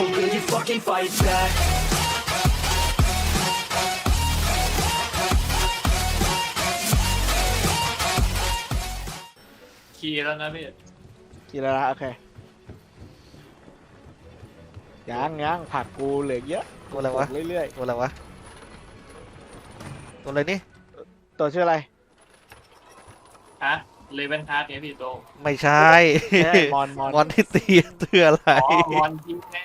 Or will you fucking fight back? ขี่แล้วนะพี่กี่แล้วนะโอเคยังยังผักกูเหลือเยอะตัวอะไรวะ กดเรื่อยตัวอะไรวะ ตัวอะไรนี่ ๆ ตัวชื่ออะไรฮะเลเวนฮาร์ดเนี่ยพี่โตไม่ใช่ เอ้ยมอนมอนมอนที่ตีเตืออะไร อ๋อมอนทิ้งไง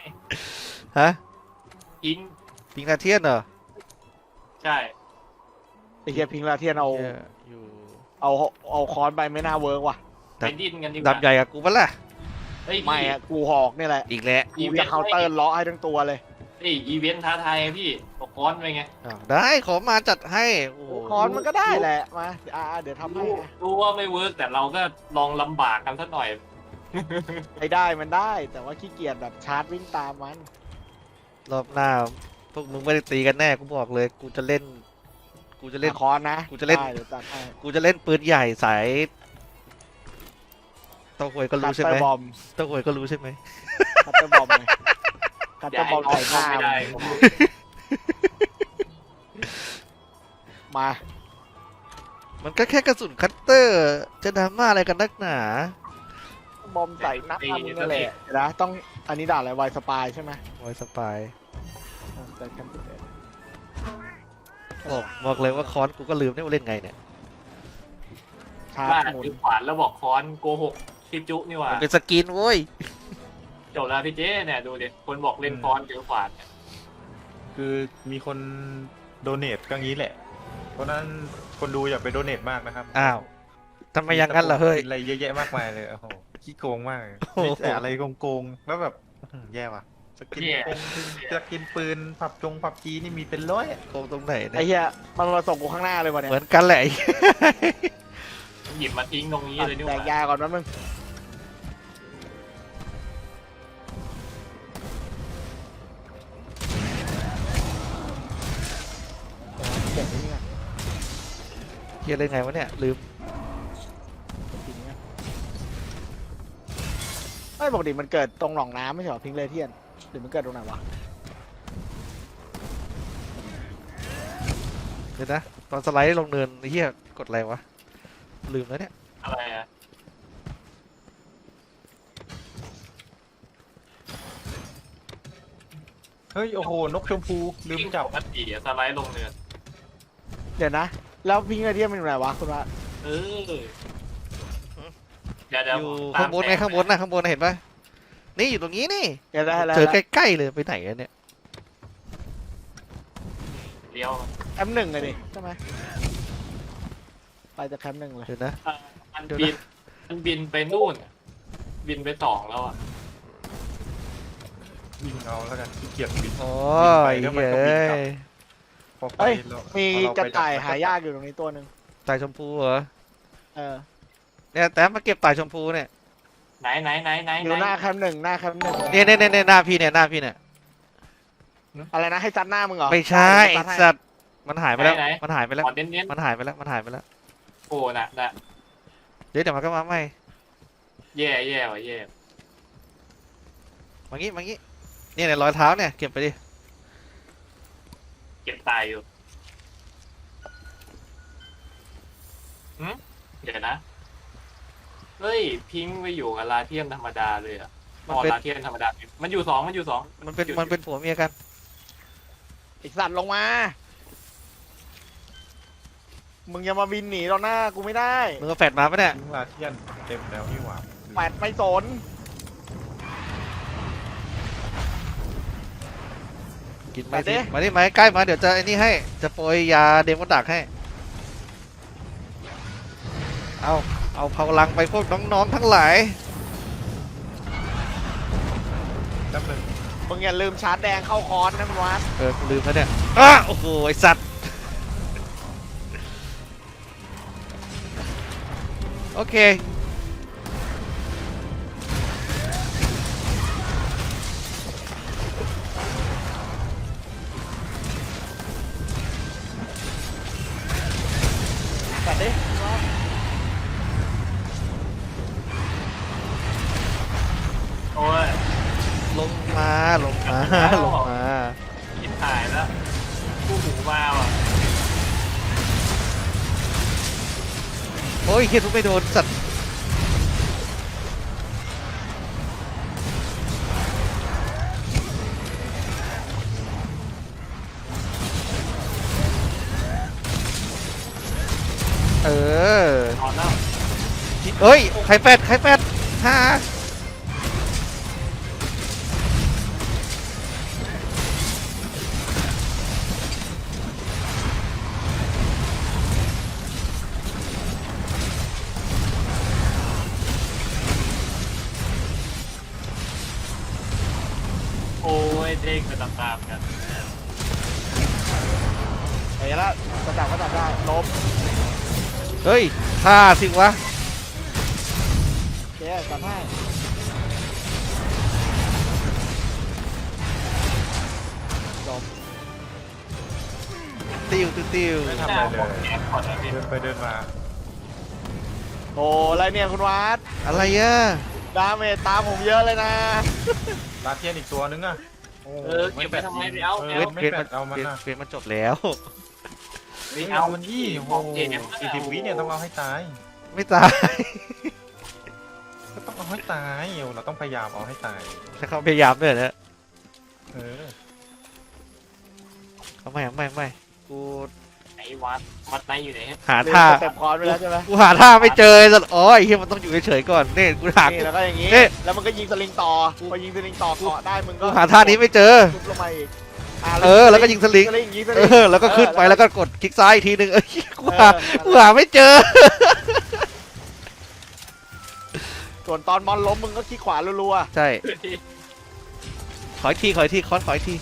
ฮะทิ้งพิงนาเทียนเหรอใช่ไอ้เหี้ยพิงลาเทียนเอา เหี้ยอยู่เอาเอาค้อนไปไม่น่าเวิร์กว่ะ ไปดิ้นกันดีกดัว่าบใหญ่กับกูปะล่ะเฮ้ยไม่พี่ อะกูหอกนี่แหละอีกแล้วกูจะเคาน์เตอร์ล้อให้ทั้งตัวเลยเฮ้ยอีเวนต์ท้าทายไงพี่ตกค้อนไปไงอ้าวได้ขอมาจัดให้โอ้โหค้อนมันก็ได้แหละมาอ่าเดี๋ยวทำให้รู้นะรู้ว่าไม่เวิร์กแต่เราก็ลองลำบากกันสักหน่อย ไอ้ได้มันได้ แต่ว่าขี้เกียจแบบชาร์จวิ่งตามมัน รอบหน้าพวกมึงไม่ได้ตีกันแน่กูบอกเลยกูจะเล่น กูจะเล่นอะค้อนนะกูจะเล่น ได้เดี๋ยวตัดให้กูจะเล่นปืนใหญ่สายเต้าหวยก็คัรู้ตใช่เตอไหมร์บอมเต้าหวยก็รู้ใช่ไหมคัตเตอร์บอมไงคัตอเตย่าอร์บให้อมน้องใส่หเข้าน้าไม่มึได้งมามันก็แค่กระสุนคัตเตอร์ จะดราม่าอะไรกันนักหนา บอมใส่น้ามึงนั่นแหละเดี๋ยวนะต้องอันนี้ด่าอะไรไวสปายใช่ไหมไว้สปายอะแต่แคมป์เบอกบอกเลยว่าคอนกูก็ลืมได้ว่าเล่นไงเนี่ย ชาบ้าจหมุนถือขวานแล้วบอกค้อนโกหกคิจุนี่หว่ามันเป็นสกินเว้ย จบแล้วพี่เจ้เนี่ยดูดิคนบอกเล่นค้อนถือขวานเนี่ยคือมีคนโดเนทก็งี้แหละ เพราะฉะนั้นคนดูอย่าไปโดเนทมากนะครับอ้าวทำไมอย่างนั้นล่ะเฮ้ยอะไรเยอะแยะมากมายเลยโอ้โห ขี้โกงมากเลยโอ้โหมีแต่อะไรโกงๆแล้วแบบอื้อหือแย่ว่ะสกินเนี่ยปงจะกินปืนผับจงผับจีนี่มีเป็นร้อยอะโกงตรงไหนไอ้เนี่ยเหี้ยมันมาส่งกูข้างหน้าเลยวะเนี่ยเหมือนกันแหละไอ้หยิบมาทิ้งตรงนี้เลยนี่หแตว่ากยาก่อนนะมึงเก็บไว้นี่ก่อนเฮียเล่นไงวะเนี่ยลืม ไม่ปกติมันเกิดตรงหนองน้ำไม่ใช่เหรอพิงเลเทียนหรือมันเกิดตรงไหนวะเดี๋ยวนะ ตอนสไลด์ลงเนินไอ้เฮียกดอะไรวะ ลืมแล้วเนี่ย อะไรอะเฮ้ย โอ้โห นกชมพู ลืมจับปกติอะสไลด์ลงเนินเดี๋ยวนะ แล้วพิงเลเทียนมันอยู่ไหนวะคุณว่าเออเดี๋ยวเดี๋ยวอยู่ตมข้างบนไงแสข้างบนนะข้างบนนะเห็นปะนี่อยู่ตรงนี้นี่เดี๋ยวได้แล้วเจอใกล้ๆเลยไปไหนอะเนี่ยเลี้ยวแคมป์หนึ่งเลยดิใช่ไหมไปจากแคมป์หนึ่งเลยเดี๋ยวนะ เอ่อมันเดี๋ยวบินะนมันบินไปนู่นอะบินไปสองแล้วอะวิ่งเอาแล้วกันขี้เกียจบิน โอ้ไปยเดี๋ยวมันเฮ้ก็บินกลับยพอไปเอ้ยแล้วมีพอเกระต่ายไปดับหายากอยู่ตรงนี้ตัวหนึ่งตายชมพูเหรอเออ เนี่ยแต่มาเก็บตายชมพูเนี่ยไหนไหนไหนไหนอยู่หไหนน้าแคมป์หนึ่งหน้าแคมป์หนึ่งเนี่ยเนี่ยเนี่ยหน้าพี่เนี่ยหน้าพี่เนี่ยอะไรนะให้ซัดหน้ามึงเหรอไม่ใช่ได้ไอ้เดี๋ยวซัดให้สัตว์มันหายไปแล้วมันหายไปแล้วขอเน้นเน้นมันหายไปแล้วมันหายไปแล้วๆโอ้น่ะน่ะเดี๋ยวเดี๋ยวมันก็มาใหม่แย่แย่ว่ะแย่มางี้มางี้เนี่ยเนี่ยรอยเท้าเนี่ยเก็บไปดิเก็บตายอยู่หืมเดี๋ยวนะ เฮ้ยพิงค์ไปอยู่กับลาเทียนธรรมดาเลยอะตอนลาเทียนธรรมดา มันอยู่สองมันอยู่สองมันเป็นมันเป็นผัวเมียกันไอสัตว์ลงมา มึงอย่ามาบินหนีเราหน้ากูไม่ได้มึงก็แฟดมาปะเนี่ยทิ้งลาเทียนเต็มแล้วนี่หว่าแปดไม่สนกินไปไปดิสิมาดิมาใกล้ๆมาเดี๋ยวจะไอ้นี่ให้จะโปรยยาเดมอนดักให้เอา เอาพลังไปพวกน้องๆทั้งหลายแป๊บนึงมึงอย่าลืมชาร์จแดงเข้าคอนนะมันวัดเออกูลืมแล้วเนี่ยอ้าโอ้โหไอสัตว์โอเค ลงมามาลงมาลงมาคิดหายแล้วคู่หูมาว่ะโอ้ยเฮียทุบไม่โดนสัตว์เออนอนแล้วเอ้ย ใครแฟดใครแฟดฮ่า กระดับกระจับได้ล้มเฮ้ยฆ่าสิวะเจ๊จับให้ล้มติวติวติวไม่ทำอะไรเลยเดินไปเดินมาโอ้อะไรเนี่ยคุณวัดอะไรอะดาเมจตามผมเยอะเลยนะลาเทียนอีกตัวนึงอะเออเก็บไปทำไมไม่เอาเอไม่อเอาไม่เกรดแปมันเอามันเกรดนมันจบแล้ว เอาเอามันยี่โอ้โหสี่สิบวิเนี่ยต้องเอาให้ตาย ไม่ตายก็ต้องเอาให้ตายเอวเราต้องพยายามเอาให้ตายใช้คำพยายามด้วยนะเออ เขาไม่ไม่ไม่กูไหนวัดวัดไหนอยู่ไหนหาเรียนท่าสเต็ปคอร์สไปแล้วใช่ไหมกูหาท่าไม่เจอสัตว์อ๋อไอ้เหี้ยมันต้องอยู่เฉยๆก่อนนี่กูหา นี่แล้วก็อย่างนี้ เอ๊ะ แล้วมันก็ยิงสลิงต่อพอยิงสลิงต่อเกาะได้มึงก็กูหาท่านี้ไม่เจอ ทุบลงมาอีกะ เออแล้วก็ยิงสลิงสลิงยิงสเอลิงอแล้วก็ขึ้นไปแล้วก็กดคลิกซ้ายอีกทีนึงเอ้ยกูเออหากูหาไม่เจอ ส่วนตอนมอนล้มมึงก็ขี้ขวารัวใช่ ขออีกทีขออีกทีคอนขออีกที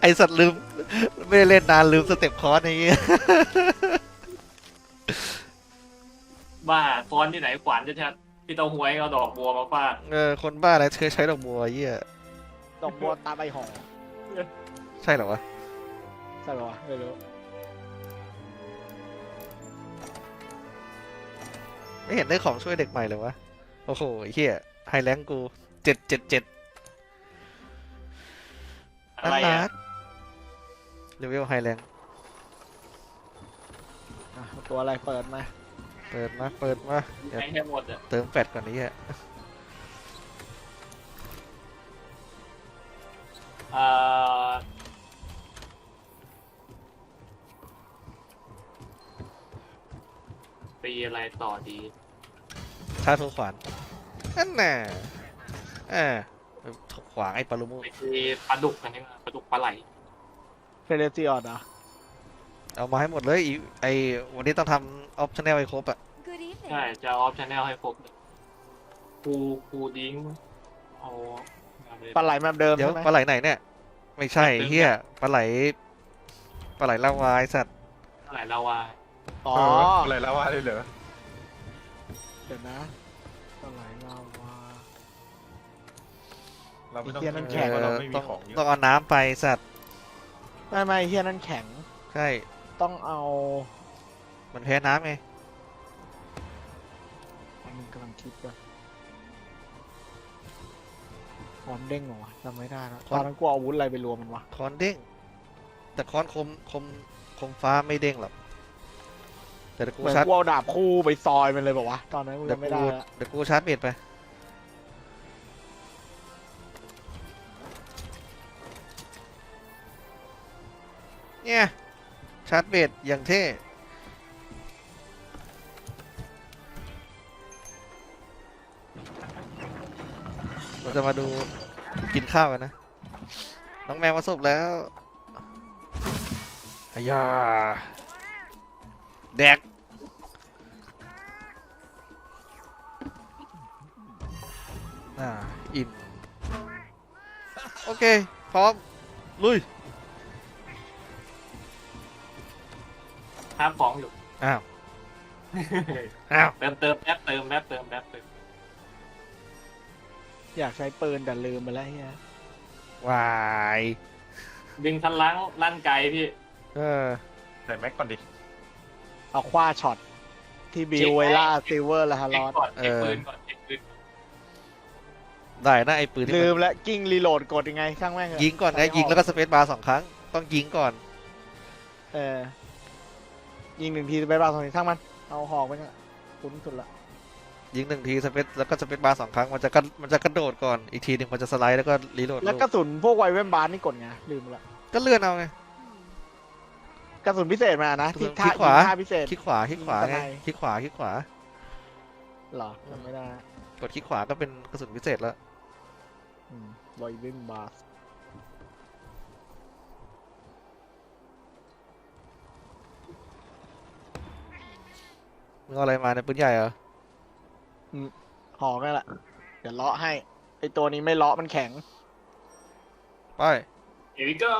ไอสัตว์ลืม ไม่ได้เล่นนานลืมสเต็ปคอร์สไอ้เงี้ยบ้าฟอนที่ไหนขวานจะชัดพี่เต้าหวยเอาดอกบัวมาฟาดเออคนบ้าอะไรเคยใช้ดอกบัวไอ้เหี้ย ๆดอกบัวตาใบห่อใช่เหรอวะ ใช่ปะวะไม่รู้ไม่เห็นได้ของช่วยเด็กใหม่เลยวะ โอ้โหไอ้เฮียไฮแลงกูเจ็ดเจ็ดเจ็ดอะไรน่าอะรักเลเวลไฮแลงอะตัวอะไรเปิดมาเปิดมา เปิดมาเดี๋ยวให้ให้หมดอะเติมแฟตก่อนนี้ฮะเอ่อ ตีอะไรต่อดีชาร์จโทขวานนั่นน่ะอ่าขวางไอ้ปารุโมไปตีปลาดุกกันนี่ปลาดุกปลาไหลเฟเดซิออนอะเอามาให้หมดเลยอีไอวันนี้ต้องทำออปชั่นแนลให้ครบอะ Good evening. ใช่จะออฟชแนลให้ครบเลยปูปูดิ้งเอาอะไรปลาไหลแบบเดิมเดี๋ยวใช่ไหมปลาไหลไหนเนี่ย ไม่ใช่เติมเฮียปลาไหลปลาไหลลาวายสัตว์ ปลาไหลลาวา อ๋อเอออะไรแล้วว่าเลยเหรอเดี๋ยวนะปลาไหลลาวาเราไม่ต้องไอ้เหี้ยนั่นเอแข็งอเราเออไม่มีต้องของเยต้องอะเอาน้ำไปสัตว์ไม่ไม่เฮียนั่นแข็งใช่ต้องเอามันแพ้น้ำไงอันนึงกำลังคิดก่อนคอนเด้งเหรอวะจำไม่ได้แล้วตอนนั้นกูเอาอาวุธอะไรไปรวมมันวะคอนเด้งแต่คอนคมคมคมฟ้าไม่เด้งหรอก แต่เดี๋ยวกูเหมือนชาร์จกูเอาดาบคู่ไปซอยมันเลยบอกว่าวะตอนนั้นกูเดี๋ยวจำไม่กูได้ละเดี๋ยวกูชาร์จเมดไป เนี่ย ชาร์จเบดอย่างเท่ เราจะมาดูกินข้าวกันนะ น้องแมวมาสบแล้วอายา เค พร้อม ลุยห้ามของอยู่ อ้าว อ้าว เติมเติมแป๊บเติมแป๊บเติมแป๊บเติมอยากใช้ปืนแต่ลืมไปแล้วเฮียวายดึงทันล้างลั่นไกลพี่ เออ ใส่แม็กก่อนดิ เอาคว้าช็อตที่บิวเวล่าซิลเวอร์และฮารเช็คอดก่อนเช็คเออปืนก่อนเช็คปืน ได้นะไอ้ปืนที่ลืมันมแล้วกิ้งรีโหลดกดยังไงช่างแม่งเถะยิงก่อนไงใส่ยิงแล้วก็สเปซบาร์สองครั้ง ต้องยิงก่อนเออยิงหนึ่งทีไปบ้าสองทีช่างมันเอาหอกไปเนี่ยคุ้นสุดละยิงหนึ่งทีสเปซแล้วก็สเปซบาร์สองครั้งมันจะกระมันจะกระโดดก่อนอีกทีหนึ่งมันจะสไลด์แล้วก็รีโหลดแล้วลูกระสุนพวกไวเวนบาร์นี่กดไงลืมไปละก็เลื่อนเอาไงกระสุนพิเศษมานะที่ท่าคลิกขวายิงท่าพิเศษคลิกขวาคลิกขวายิงไงสไนด์คลิกขวาคลิกขวาเหรอจำไม่ได้กดคลิกขวาก็เป็นกระสุนพิเศษแล้ว ไวเวนบาร์มึงเอาอะไรมาในยปืนใหญ่เหรอ หอกนั่นแหละ เดี๋ยวเลาะให้ ไอตัวนี้ไม่เลาะมันแข็ง ไป Here we go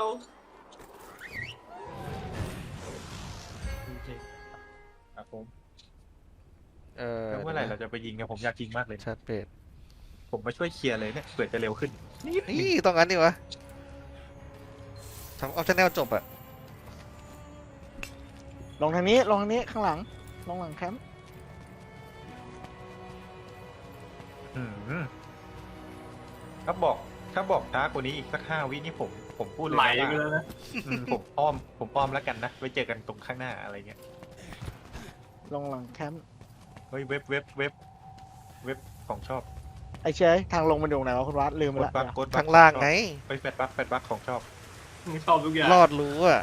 ครับผมเออแล้วเมื่อไหร่เราจะไปยิงเนี่ยผมอยากยิงมากเลยชัดเปด ผมมาช่วยเคลียร์เลยเนี่ยเผื่อจะเร็วขึ้นนี่ต้องงั้นดิวะทำออฟชแนลจบอะลงทางนี้ลงทางนี้ข้างหลังลงหลังแคมป์อืมถ้าบอกถ้าบอกช้ากว่านี้อีกสักห้าวินี่ผมผมพูดเลยไหลนะไปว่าแล้วนะอืมผมอ้อม ผมอ้อมแล้วกันนะไว้เจอกันตรงข้างหน้าอะไรเงี้ยลงหลังแคมป์เฮ้ยเว็บเว็บเว็บเว็บของชอบ ไอ้เชยทางลงมันอยู่ไหนวะคุณวัดลืมไปกดละบักกดบักข้างล่างไง ไปแฟดบักแฟดบักของชอบมึงชอบทุกอย่างรอดรู้อะ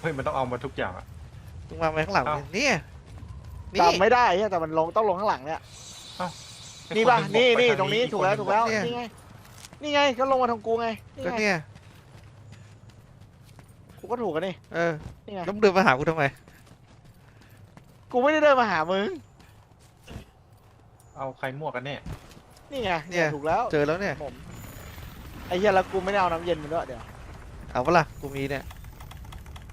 เฮ้ยมันต้องเอามาทุกอย่างอะมึงมาไว้ข้างหลังเอ้า เนี่ยนี่ จำไม่ได้เหี้ยแต่มันลงต้องลงข้างหลังเนี่ยไอ้นี่ป่ะคหงนี่บอกไปนี่ทาตรงนี้อีถูกแล้วคนหถูงกแล้วบอนี่ไงนี่ไงก็ลงมาทางกูไงนี่ก็ไงเนี่ย กูก็ถูกกันนี่เออนี่ไงแล้วมึงเดินมาหากูทำไม กูไม่ได้เดินมาหามึงเอาใครมั่วกันแน่ นี่ไงเนี่ย ถูกแล้วเจอแล้วเนี่ย ผมไอ้เหี้ยแล้วกูไม่ได้เอาน้ำเย็นมาด้วยเดี๋ยวเอาปะล่ะกูมีเนี่ย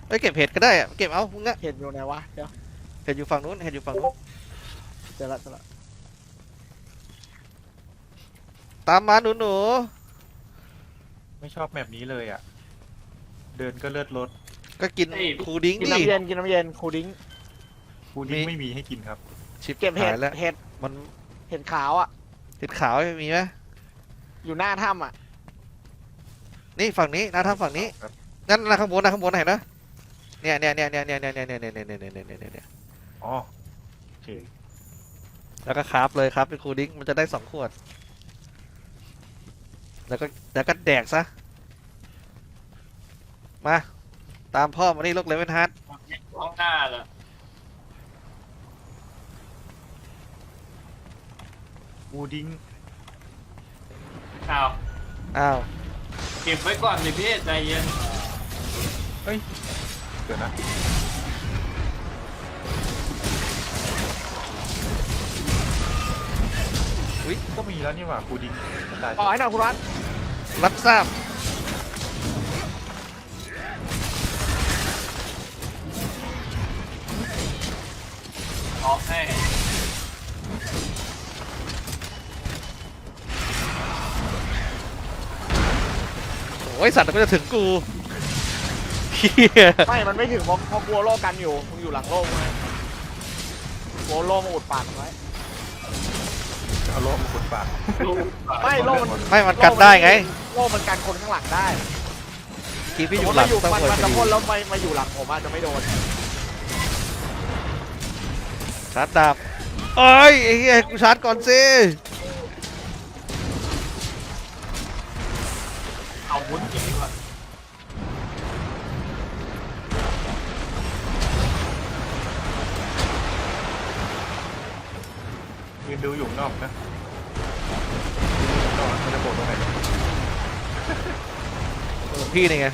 เอ้ยเก็บเห็ดก็ได้อะเก็บเอามึงอะเห็นอยู่ไหนวะเดี๋ยวเห็ดอยู่ฝั่งนู้นเห็ดอยู่ฝั่งนู้นเจอละเจอละตามมาหนูหนูไม่ชอบแบบนี้เลยอะ เดินก็เลือดรถๆก็กินคูดิ้งกินดิ น้ำเย็นกินน้ำเย็นคูดิ้งกูดิ้งมี ไม่มีให้กินครับ ชิปเก็บเห็ดหายแล้วเห็ดมันเห็ดขาวอะ เห็ดขาวมีไหมอยู่หน้าถ้ำอะ นี่ฝั่งนี้นะทางฝั่งนี้ครับนั่นนะข้างบนนะข้างบนเห็นนะเนี่ยเนี่ยเนี่ยเนี่ยเนี่ยเนี่ยเนี่ยเนี่ยเนี่ยเนี่ยเนี่ยเนี่ยเนี่ยอ๋อโอเคแล้วก็คราฟเลยครับเป็นคูดิ้งมันจะได้สองขวด แล้วก็แล้วก็แดกซะ มา ตามพ่อมานี่ลูกเลเวนฮาร์ดข้างหน้าเหรอ กูดิ้งอ้าวอ้าวเก็บไว้ก่อนดิพี่ใจเย็นเดี๋ยวนะอุ้ยก็มีแล้วนี่หว่ากูดิ้งตายขอให้หน่อยคุณวัดรับทราบออกให้ โอ้ยสัตว์มันจะถึงกูเฮียไม่ มันไม่ถึงเพราะเพราะกลัวโล่กันอยู่ มึงอยู่หลังโล่มึงไงกลัวโล่มาอุดปากมันไว้ เอาโลมาขุดปากไม่โล่มันไม่มันกันได้ไงโล่มันกันคนข้างหลังได้กีพี่สอมมยู่ติหลัมางอยู่ต้องมันเปิดมันพอจะดีพ่นแล้วมามาอยู่หลังผมอาจจะไม่โดน ชาร์จดาบเอ้ยไอ้เหี้ยกูชาร์จก่อนสิ ยืนดูอยู่ข้างนอกนะยืนดูอยู่ข้างนอกมันจะโผล่ตรงไหนหลวงพี่นี่ไง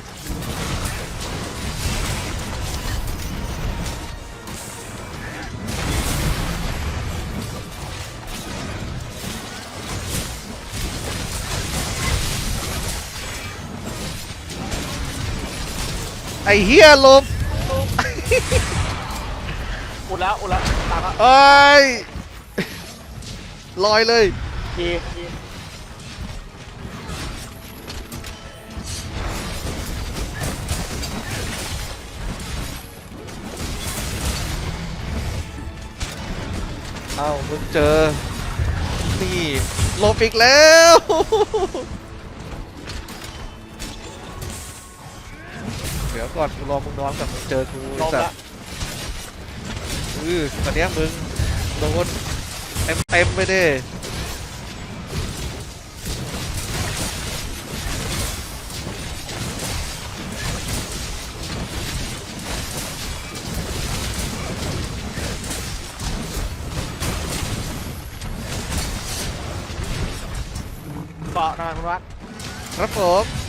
ไอ้เฮียลมอุดแล้วอุดแล้วตามก็เอ้ย ลอยเลยทีทีเอ้ามึงเจอ นี่หลบอีกแล้ว เดี๋ยวก่อนกูรอมึงนอนก่อนมึงเจอกูลไอ้งสัตละว์อือตอนเนี้ยมึงโดนเต็มเต็มๆไปดิเกาะหน่อยคุณวัดครับผม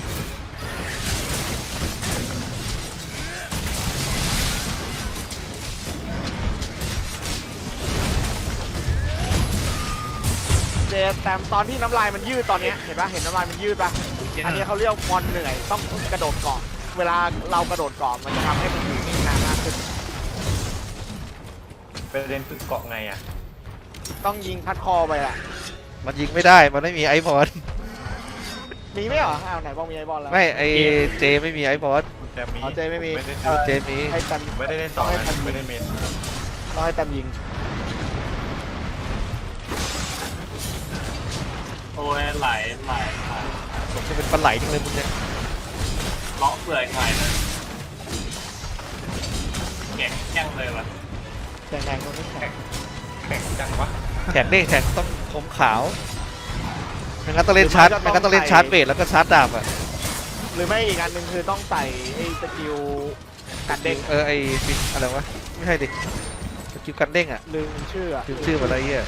แต่ตอนที่น้ำลายมันยืดตอนเนี้ยเห็นปะเห็นน้ำลายมันยืดปะอันนี้เขาเรียกมอนเหนื่อยต้องกระโดดเกาะเวลาเรากระโดดเกาะมันจะทำให้มันอยู่นิ่งนานมากขึ้น ประเด็นคือเกาะไงอะต้องยิงคัดคอไปอะมันยิงไม่ได้ มันไม่มีไอพอดมีไหมเหรออ้าวไหนบอกมีไอบอลแล้วไม่ไอเจไม่มีไอพอด แต่มีอ๋อเจไม่มี ไม่ได้เออเจมี ให้ตันไม่ได้เล่นต่อนะไม่ได้เมน ต้องให้ตันยิง อ้ยไหลไหลไหลผมจะเป็นปลาไหลจริงเลยมึงเนี่ยเลาะเปลือกไหลเลยแข็งแข็งเลยว่ะแดงๆตรงนี้แข็งแข่งจังวะแข่งดิแข่งต้องคมขาวไม่งั้นต้องเล่นชาร์จไม่งั้นต้องเล่นชาร์จเบสแล้วก็ชาร์จดาบอะหรือไม่อีกอันหนึ่งคือต้องใส่ไอ้สกิลกันเด้งเออไอฟินอะไรวะไม่ใช่ดิสกิลกันเด้งอะลืมชื่ออะลืมชื่อมาอะไรเงี้ย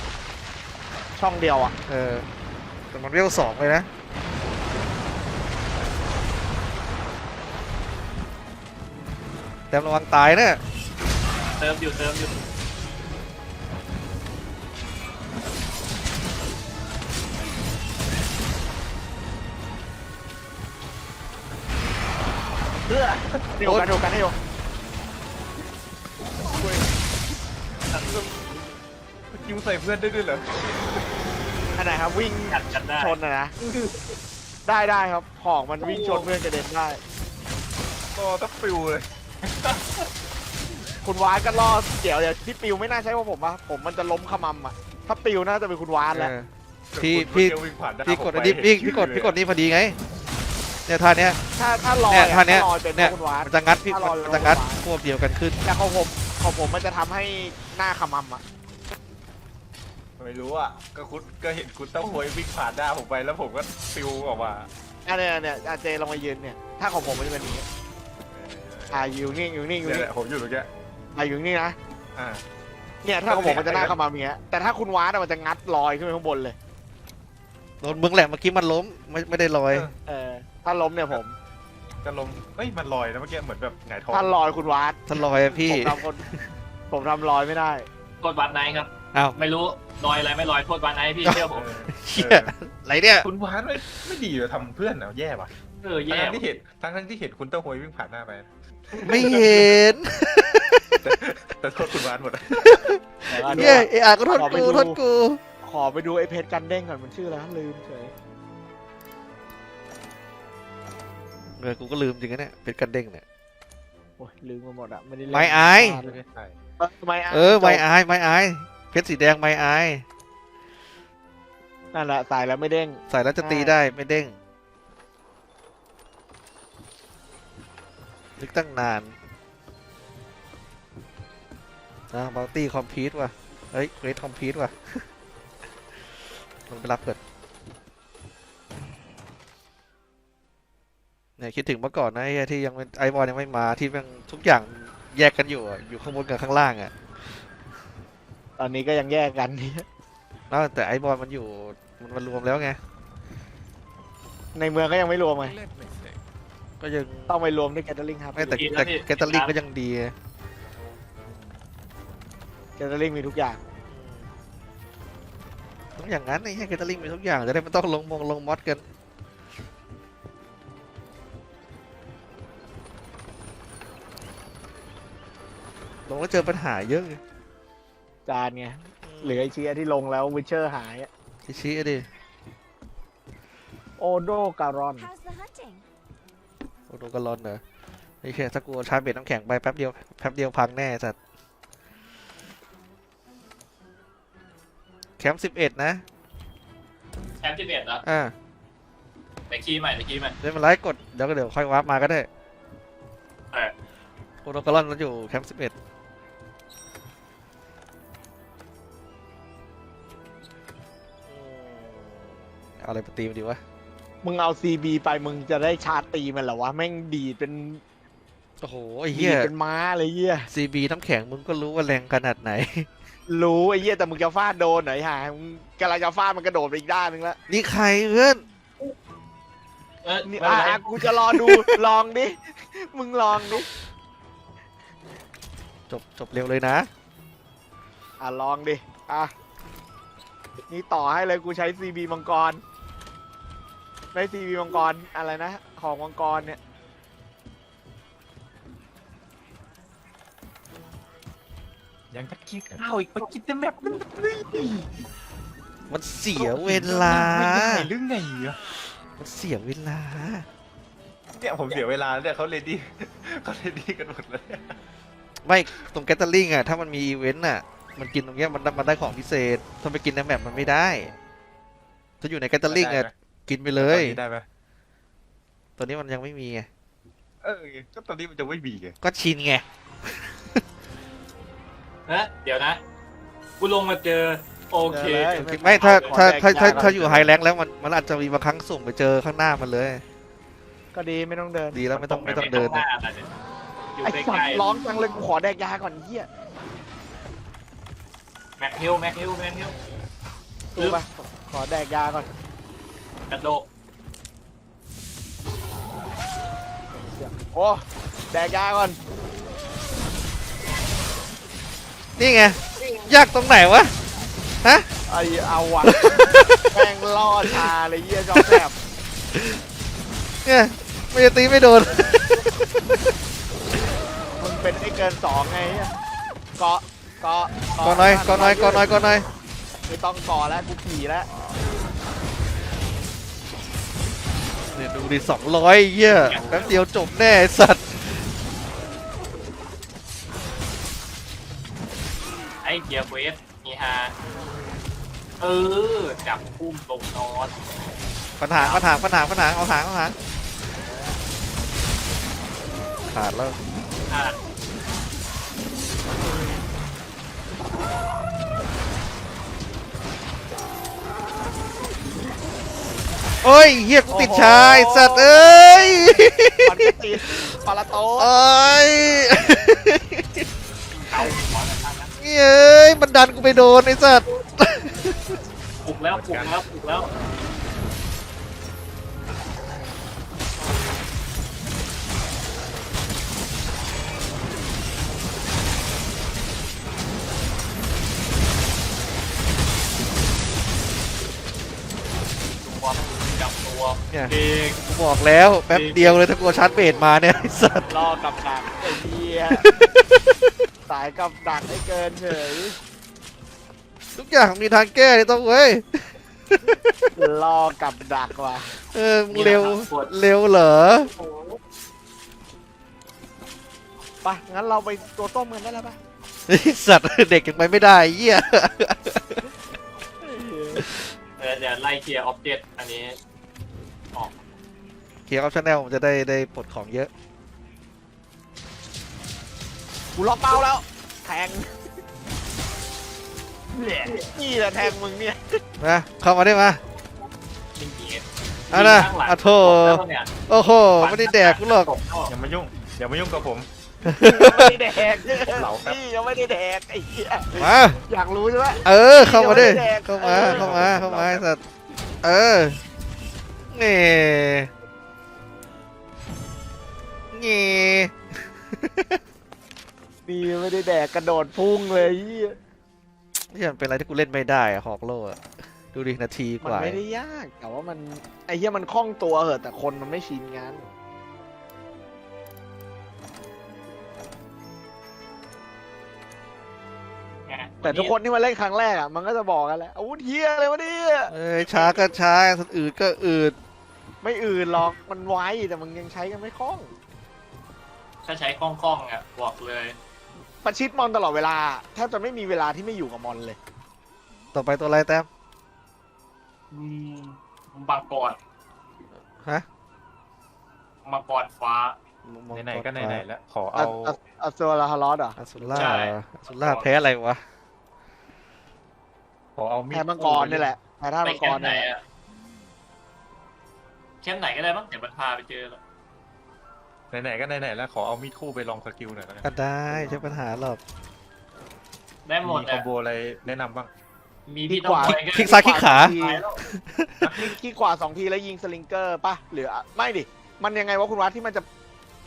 ช่องเดียวอะเออ แต่มันเรียกสองเลยนะแต่ระวังตายนะเติมอยู่เติมอยู่เพื่อเดียวกันเดียวกันให้อยู่คิวใส่เพื่อนได้ด้วยเหรอ อันไหนครับวิ่งกัดกันได้ ชนอะนะได้ได้ครับหอกมันวิ่งชนเพื่อนกระเด็นได้ ก็ต้องฟิวเลย คุณวานก็รอดเดี๋ยวเดี๋ยวที่ปิวไม่น่าใช่ว่าผมอะผมมันจะล้มขมำอะถ้าปิวน่าจะเป็นคุณวานแล้วเออ พี่พี่ เดี๋ยววิ่งผ่านหน้าพี่กดผมอันไปนี้พี่เห็นพี่กดชื่อพี่กดนี่พอดีไงเนี่ยท่าเนี้ย ถ้าถ้าลอยเนี่ยอะท่าเนี้ยถ้าลอยเป็นเนี่ย คุณวาน มันจะงัดพี่ถ้าลอยมันจะงัดลอยควบเดียวกันขึ้นแต่ของผมของผมมันจะทำให้หน้าขมำอะ ไม่รู้อะก็คุณก็เห็นคุณเต้าหวยวิ่งผ่านหน้าผมไปแล้วผมก็ฟิวออกมาอันเนี้ยเนี่ยอาเจลองมายืนเนี่ย ถ้าของผมมันจะเป็นอย่างนี้อ่าอยู่นิ่งอยู่นิ่งอยู่เนี่ยนิ่แหงละผมอยู่ตรงเนี้ยอ่าอยู่นิ่งนะ อ่า เนี่ยถ้าของผมมันจะหน้าขมำอย่างเงี้ย แต่ถ้าคุณวานอะมันจะงัดลอยขึ้นไปข้างบนเลย โดนมึงแหละเมื่อกี้มันล้มไม่ไม่ได้ลอย เออถ้าล้มเนี่ยผม จะลมเอ้ยมันลอยนะเมื่อกี้เหมือนแบบหงายท้อง ถ้าลอยคุณวานถ้าลอยอะพี่ ผมทำคน ผมทำลอยไม่ได้โทษวันไนท์ครับ อ้าว ไม่รู้ลอยอะไรไม่ลอยโทษวันไนท์พี่เชื่อผมเออเชี่ยอะไรเนี่ย คุณวานไม่ไม่ดีเลยทำเพื่อนเหรอแย่ป่ะเออแย่ทั้งๆที่เห็นทั้งทั้งๆที่เห็นคุณเต้าหวยวิ่งผ่านหน้าไปไม่เห็น แต่แต่โทษคุณวานหมดอะเนี่ยไอ้อาก็โทษขอไปกูดูโทษกูขอไปดูไอ้เพชรกันเด้งก่อนมันชื่ออะไรนะลืมเฉยเออกูก็ลืมจริงนะเนี่ยเป็นกันเด้งเนี่ยโอ้ยลืมมาหมดอะไม่ได้เล่นไม่อายใช่เออไม่อายเออไม่อายไม่อาย เพชรสีแดงไม่อายนั่นแหละใส่แล้วไม่เด้ง ใส่แล้วจะตีได้ไม่เด้งนึกตั้งนานนะบัลตี้คอมพีทว่ะเฮ้ยเรดคอมพีทว่ะลงไปรับเกิดเนี่ยคิดถึงเมื่อก่อนนะไอ้เหี้ยที่ยังเป็นไอบอลยังไม่มาที่แมันทุกอย่างแยกกันอยู่อะอยู่ข้างบนกับข้างล่างอะ ตอนนี้ก็ยังแยกกัน แล้วแต่ไอบอลมันอยู่มันมารวมแล้วไง ในเมืองก็ยังไม่รวมไงก็ยังต้องไปรวมด้วยแกตเตอร์ลิงครับไม่แต่แต่แกตเตอร์ลิงก็ยังดีไงแกตเตอร์ลิงมีทุกอย่าง ต้องอย่างนั้นไอ้เหี้ยแกตเตอร์ลิงมีทุกอย่างจะได้ไม่ต้องลงมงลงมอดกันลงแล้วเจอปัญหาเยอะไง จานไงเหลือไอเชียที่ลงแล้ววิเชอร์หายอะชี้ๆดิ โอโดการอน How's the hunting? โอ้โดนกระลอนเหรอไอ้เชี่ยถ้ากูเอาชาร์จเบ็ดน้ำแข็งไปแป๊บเดียวแป๊บเดียวพังแน่สัตว์แคมป์สิบเอ็ดนะแอปที่เอ็ดแล้วอ่าแต่คีย์ใหม่แต่คีย์ใหม่เล่นมาไลฟ์กดเดี๋ยวก็เดี๋ยวค่อยวาร์ปมาก็ได้เออโคโนกรอนมันอยู่แคมป์สิบเอ็ด เอาอะไรไปตีมันดีวะ มึงเอา CB ไปมึงจะได้ชาร์จตีมันเหรอวะ แม่งดีดเป็นโอ้โหไอ้ดีเหี้ยดเป็นม้าเลยเหี้ย ซีบีน้ำแข็งมึงก็รู้ว่าแรงขนาดไหน รู้ไอ้เหี้ยแต่มึงจะฟาดโดนไหนฮะมึงกำลังจะฟาดมันกระโดดไปอีกด้านนึงแล้วนี่ใครเพื่อนเออนี่ไม่อะเป็นไรอะกูจะรอดู ลองดิ มึงลองดิ จบจบเร็วเลยนะ อะลองดิ อะ นี่ต่อให้เลยกูใช้ CB มังกร ไม่ CB มังกรอะไรนะ ของมังกรเนี่ย ยังจะกินข้าวอีกไปกินแต่แมปมันมันเสียเวลาเรื่องไงอะมันเสียเวลา เนี่ยผมเสียเวลาเนี่ยเขาเลดี้เขาเลดี้กันหมดเลย ไม่ตรงแกตเตอร์ลิงอะถ้ามันมีอีเวนต์อะมันกินตรงเนี้ยมันได้มันได้ของพิเศษถ้าไปกินในแมปมันไม่ได้ถ้าอยู่ในแกตเตอร์ลิงอะ กินไปเลย ตอนนี้ได้ไหมตอนนี้มันยังไม่มีไง เออก็ตอนนี้มันจะไม่มีไงก็ชินไงเอ๊ะเดี๋ยวนะ กูลงมาเจอ โอเคเจอเลยไม่ถ้าถ้าถ้าถ้าขอแดกยาก่อนถ้าอยู่ไฮแรงแล้วมันมันอาจจะมีบางครั้งส่งไปเจอข้างหน้ามันเลย ก็ดีไม่ต้องเดินดีแล้วไม่ต้องไม่ต้องเดินหนะน้าอะไรเนี่ยอยู่ไอ้ใกสัตล้ว์ร้องจังเลยกูขอแดกยาก่อนเหี้ยๆแม็กฮิลแม็กฮิลแม็กฮิล ดูปะขอแดกยาก่อน กระโดดโอ้แดกยาก่อนนี่ไง ยากตรงไหนวะ ฮะ ไอเอาว่ะแม่งล่อชาเลยเหี้ยจอมแสบเนี่ยไม่จะตีไม่โดนมึงเป็นไอ้เกินสองไงเหี้ยเกาะเกาะเาะก่อนหน่อยก่อนหน่อยก่อนหน่อยก่อนหน่อย ไม่ต้องเกาะแล้วกูขี่แล้ว เนี่ยดูดิสองร้อยเยี่ยแป๊บเดียวจบแน่ไอ้สัตว์ไอ้เกียร์เควสมีฮาเออ จับพุ่มตรงนอนปัญหาปัญหาปัญหาปัญหาเอาหางเอาหางขาดแล้วอะ โอ้ยเฮียกูติดชายสัตว์เอ้ยมันก็ติดปาราโตโอ้ยเอาหัวกันทั้งนั้นเอ้ยมันดันกูไปโดนไอ้สัตว์ ปลุกแล้วปลุกแล้วปลุกแล้วตัว บตัวเนี่ยเด็กกูบอกแล้วแป๊บเดียวเลยถ้ากลัวชาร์จเบสมาเนี่ยไอ้สัตว์ล่อกับดักไอ้เหี้ยสายกับดักให้เกินเฉยทุกอย่างมีทางแก้เลยต้องเว้ยล่อกับดักว่ะเออมึงเร็วเร็วเหรอไปะงั้นเราไปตัวต้มกันได้แล้วปะไอ้สัตว์เด็กยังไปไม่ได้เหี้ย เออเดี๋ยวไล่เคลียร์ออบเจกต์อันนี้ ออกเคลียร์ออฟชั่นแนลมันจะได้ได้ปลดของเยอะ กูล็อกเป้าแล้ว แทงเนี่ยนี่แหละแทงมึงเนี่ยมาเข้ามาได้มาจริงๆเอานะข้างหลังอะโถแล้วเนี่ยโอ้โหไม่ได้แดกกูหรอกตเข้าอย่ามายุ่งอย่ามายุ่งกับผมยังไม่ได้แดกเหลาครับนี่ยังไม่ได้แดกไอ้เหี้ยมาอยากรู้ใช่ไหมเออเข้ามาดิยังไม่ได้แดกเข้ามาเออเข้ามาเข้ามาไอ้สัตว์เออ นี่นี่นี่ยังไม่ได้แดกกระโดดพุ่งเลยเหี้ยนี่มันเป็นอะไรที่กูเล่นไม่ได้อะฮอกโลอะดูดินาทีกมันว่า ไม่ได้ยาก แต่ว่ามันไอ้เหี้ยมันคล่องตัวเหอะแต่คนมันไม่ชินงาน แต่ทุกคนที่มาเล่นครั้งแรกอะมันก็จะบอกกันแหละอาวุธเหี้ยอะไรวะเนี่ยเอ้ยช้าก็ช้าสันอืดก็อืดไม่อื่นหรอกมันไวแต่มึงยังใช้กันไม่คล่อง ถ้าใช้คล่องๆอะบอกเลย ประชิดมอนตลอดเวลาแทบจะไม่มีเวลาที่ไม่อยู่กับมอนเลย ต่อไปตัวอะไรแต้มอืมมังกรฮะมังกรฟ้า ไหนๆก็ไหนๆแล้ว ขออัเอาสอัสโซลาฮารอสเหรออาซุล่าใช่อาซุล่าแพ้อะไรวะ ขอเอามีดแพ้มังกรนี่แหละแพ้ท่าไปมังแคกมรป์ไหนนี่แหละอะแคมป์ไหนก็ได้มั้งเดี๋ยวมันพาไปเจอแล้วไหนๆก็ไหนๆแล้วขอเอามีดคู่ไปลองสกิลหน่อยแล้วกันก็ได้ใช่ปัญหาหรอกได้หมดมีคออะมโบอะไรแนะนำบ้าง มีพี่ต้องไปคลิกซ้ายคลิกขาทีตายแล้วคลิกคลิกขวาสองทีแล้วยิงสลิงเกอร์ป่ะหรือไม่ดิ มันยังไงวะคุณวัดที่มันจะ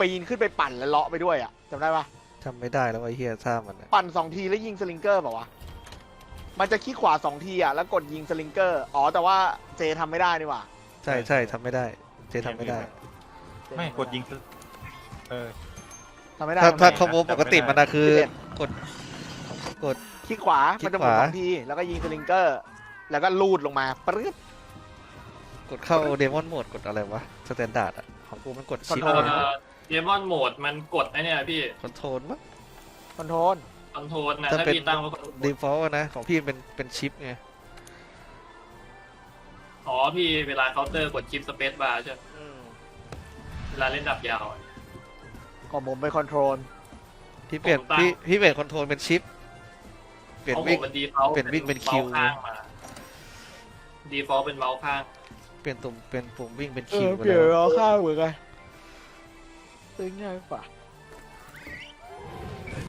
ปีนขึ้นไปปั่นแล้วเลาะไปด้วยอะจำได้ปะจำไม่ได้แล้วไอ้เฮียท่ามันอะปั่นสองทีแล้วยิงสลิงเกอร์เปล่าวะ มันจะคลิกขวาสองทีอะแล้วกดยิงสลิงเกอร์ อ๋อแต่ว่าเจทำไม่ได้นี่หว่าใช่ใช่ทำไม่ได้ เจทำไม่ได้ เจไม่ทำกดยิงคือเออ ทำไม่ได้ถ้าทำไม่ถ้าได้ คอมโบปกติมันนะคือสิบเอ็ดกดกด คลิกขวา คลิมันกจะหขมุนวาสองทีแล้วก็ยิงสลิงเกอร์ แล้วก็ลูดลงมาปึ๊บ กดเข้าเดมอนโหมดกดอะไรวะสแตนดาร์ดอะของกูมันกดชิป Control เอ่อเดมอนโหมดมันกดไอ้เนี่ยพี่คอนโทรลมั้งคอนโทรล คอนโทรลนะถ้าถ้าเป็น พี่ตั้งว่าดีฟอลต์นะ ของพี่เป็นเป็นชิปไง อ๋อพี่เวลาเคาน์เตอร์กดชิปสเปซบาร์ใช่ไหมเวลาเล่นดับยาวอะ ของผมเป็นคอนโทรล พี่เปลี่ยนผมตั้ง พี่พี่เปลี่ยนคอนโทรลเป็นชิป เปลี่ยนของผวิ่งมมันดีฟอลเปลี่ยนวิ่งเป็นคิว ข้างมาดีฟอลเป็นเมาส์ข้าง เปลี่ยนตุ่มเป็นปุ่มวิ่งเป็นเอคิวอ ไปเปลี่ยนแล้วเอาข้างเหมือนกันตึงง่ายกว่า